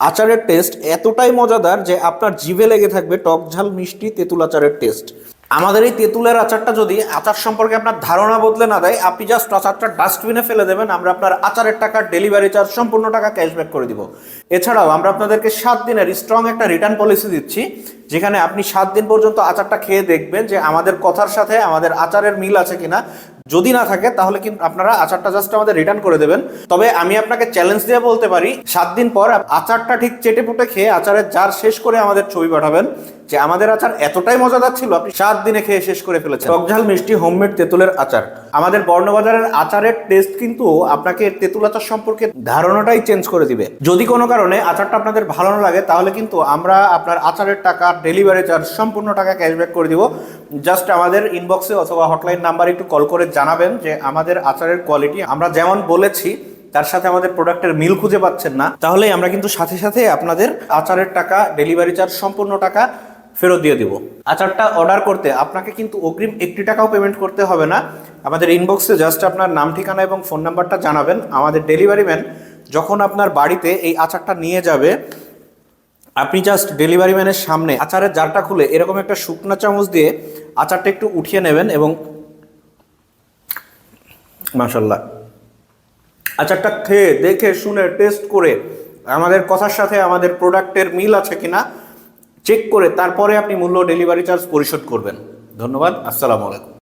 আচারের টেস্ট এতটাই মজাদার যে আপনার জিভে লেগে থাকবে টক ঝাল মিষ্টি তেঁতুল আচারের টেস্ট আমাদের এই তেঁতুলের আচারটা যদি আচার সম্পর্কে আপনার ধারণা বদলে না দেয়, আপনি জাস্ট আচারটা ডাস্টবিনে ফেলে দেবেন, আমরা আপনার আচারের টাকা ডেলিভারি চার্জ সম্পূর্ণ টাকা ক্যাশব্যাক করে দিব। এছাড়াও আমরা আপনাদেরকে সাত দিনের স্ট্রং একটা রিটার্ন পলিসি দিচ্ছি। যেখানে আপনি সাত দিন পর্যন্ত আচারটা খেয়ে দেখবেন যে আমাদের কথার সাথে আমাদের আচারের মিল আছে কিনা। যদি না থাকে, তাহলে কিন্তু আপনারা আচারটা জাস্ট আমাদের রিটার্ন করে দেবেন। তবে আমি আপনাকে চ্যালেঞ্জ দিয়ে বলতে পারি, সাত দিন পর আচারটা ঠিক চেটে পুটে খেয়ে আচারের জার শেষ করে আমাদের ছবি পাঠাবেন, যে আমাদের আচার এতটাই মজাদার ছিল, আপনি সাত দিনে খেয়ে শেষ করে ফেলেছেন। টকঝাল মিষ্টি হোমমেড তেঁতুলের আচার। আমাদের বর্ণবাজারের আচারের টেস্ট কিন্তু আপনাকে তেঁতুল আচার সম্পর্কে ধারণাটাই চেঞ্জ করে দিবে। যদি কোনো কারণে আচারটা আপনাদের ভালো না লাগে, তাহলে কিন্তু আমরা আপনার আচারের টাকা ডেলিভারি চার্জ সম্পূর্ণ টাকা ক্যাশব্যাক করে দিব। জাস্ট আমাদের ইনবক্সে অথবা হটলাইন নাম্বারে একটু কল করে জানাবেন যে আমাদের আচারের কোয়ালিটি আমরা যেমন বলেছি, তার সাথে আমাদের প্রোডাক্টের মিল খুঁজে পাচ্ছেন না, তাহলেই আমরা কিন্তু সাথে সাথে আপনাদের আচারের টাকা ডেলিভারি চার্জ সম্পূর্ণ টাকা ফেরত দিয়ে দিব। আচারটা অর্ডার করতে আপনাকে কিন্তু অগ্রিম একটি টাকাও পেমেন্ট করতে হবে না। আমাদের ইনবক্সে জাস্ট আপনার নাম, ঠিকানা এবং ফোন নাম্বারটা জানাবেন। আমাদের ডেলিভারি ম্যান যখন আপনার বাড়িতে এই আচারটা নিয়ে যাবে আপনি জাস্ট ডেলিভারি ম্যানের সামনে আচারের জারটা খুলে এরকম একটা শুকনা চামচ দিয়ে আচারটা একটু উঠিয়ে নেবেন এবং মাশাল্লাহ আচারটা খেয়ে, দেখে, শুনে টেস্ট করে, আমাদের কথার সাথে আমাদের প্রোডাক্টের মিল আছে কিনা চেক করে তারপরে আপনি মূল্য ডেলিভারি চার্জ পরিশোধ করবেন। ধন্যবাদ, আসসালামু আলাইকুম।